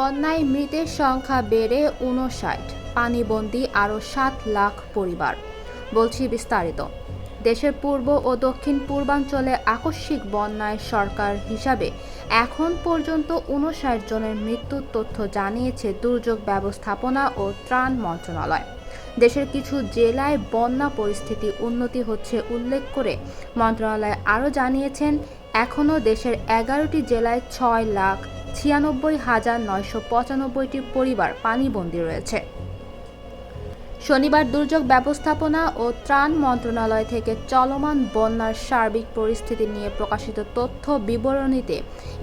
বন্যায় মৃতের সংখ্যা বেড়ে উনষাট পানিবন্দী আরও সাত লাখ পরিবার, বলছি বিস্তারিত। দেশের পূর্ব ও দক্ষিণ পূর্বাঞ্চলে আকস্মিক বন্যায় সরকার হিসাবে এখন পর্যন্ত উনষাট জনের মৃত্যুর তথ্য জানিয়েছে দুর্যোগ ব্যবস্থাপনা ও ত্রাণ মন্ত্রণালয়। দেশের কিছু জেলায় বন্যা পরিস্থিতি উন্নতি হচ্ছে উল্লেখ করে মন্ত্রণালয় আরও জানিয়েছেন, এখনও দেশের এগারোটি জেলায় ছয় লাখ ছিয়ানব্বই হাজার নয়শো পঁচানব্বইটি পরিবার পানিবন্দী রয়েছে। শনিবার দুর্যোগ ব্যবস্থাপনা ও ত্রাণ মন্ত্রণালয় থেকে চলমান বন্যার সার্বিক পরিস্থিতি নিয়ে প্রকাশিত তথ্য বিবরণীতে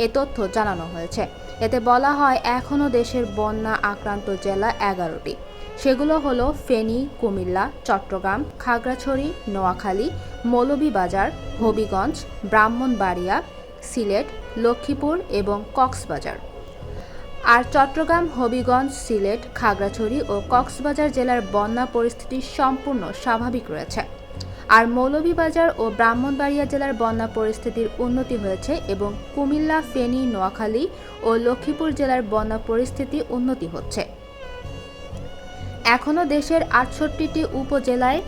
এ তথ্য জানানো হয়েছে। এতে বলা হয় এখনও দেশের বন্যা আক্রান্ত জেলা এগারোটি। সেগুলো হলো ফেনী, কুমিল্লা, চট্টগ্রাম, খাগড়াছড়ি, নোয়াখালী, মৌলভীবাজার, হবিগঞ্জ, ব্রাহ্মণবাড়িয়া, সিলেট লক্ষ্মীপুর এবং কক্সবাজার। আর চট্টগ্রাম, হবিগঞ্জ, সিলেট, খাগড়াছড়ি ও কক্সবাজার জেলার বন্যা পরিস্থিতি সম্পূর্ণ স্বাভাবিক রয়েছে। আর মৌলভীবাজার ও ব্রাহ্মণবাড়িয়া জেলার বন্যা পরিস্থিতির উন্নতি হয়েছে এবং কুমিল্লা, ফেনী, নোয়াখালী ও লক্ষ্মীপুর জেলার বন্যা পরিস্থিতি উন্নতি হচ্ছে। এখনও দেশের আটষট্টিটি উপজেলায়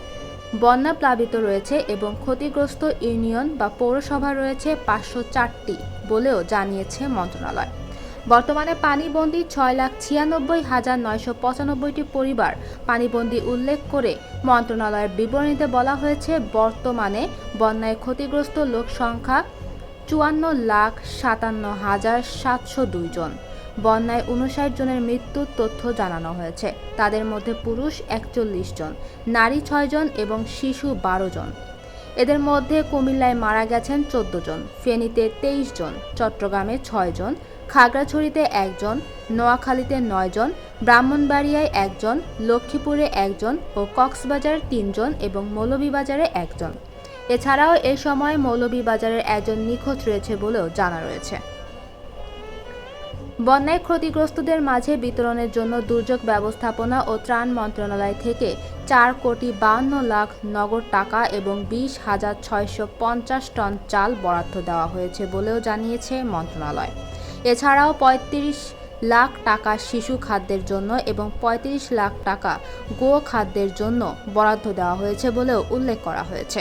বন্যা প্লাবিত রয়েছে এবং ক্ষতিগ্রস্ত ইউনিয়ন বা পৌরসভা রয়েছে পাঁচশো চারটি বলেও জানিয়েছে মন্ত্রণালয়। বর্তমানে পানিবন্দী ছয় লাখ ছিয়ানব্বই হাজার নয়শো পঁচানব্বইটি পরিবার পানিবন্দী উল্লেখ করে মন্ত্রণালয়ের বিবরণীতে বলা হয়েছে, বর্তমানে বন্যায় ক্ষতিগ্রস্ত লোক সংখ্যা চুয়ান্ন লাখ সাতান্ন হাজার সাতশো দুই জন। বন্যায় উনষাট জনের মৃত্যুর তথ্য জানানো হয়েছে। তাদের মধ্যে পুরুষ একচল্লিশ জন, নারী ছয় জন এবং শিশু বারো জন। এদের মধ্যে কুমিল্লায় মারা গেছেন চোদ্দ জন, ফেনীতে তেইশ জন, চট্টগ্রামে ছয় জন, খাগড়াছড়িতে একজন নোয়াখালীতে নয় জন, ব্রাহ্মণবাড়িয়ায় একজন লক্ষ্মীপুরে একজন ও কক্সবাজার তিনজন এবং মৌলভীবাজারে একজন এছাড়াও এ সময় মৌলভীবাজারের একজন নিখোঁজ রয়েছে বলেও জানা রয়েছে। বন্যায় ক্ষতিগ্রস্তদের মাঝে বিতরণের জন্য দুর্যোগ ব্যবস্থাপনা ও ত্রাণ মন্ত্রণালয় থেকে চার কোটি বাহান্ন লাখ নগদ টাকা এবং বিশ হাজার ছয়শো পঞ্চাশ টন চাল বরাদ্দ দেওয়া হয়েছে বলেও জানিয়েছে মন্ত্রণালয়। এছাড়াও পঁয়ত্রিশ লাখ টাকা শিশু খাদ্যের জন্য এবং পঁয়ত্রিশ লাখ টাকা গো খাদ্যের জন্য বরাদ্দ দেওয়া হয়েছে বলেও উল্লেখ করা হয়েছে।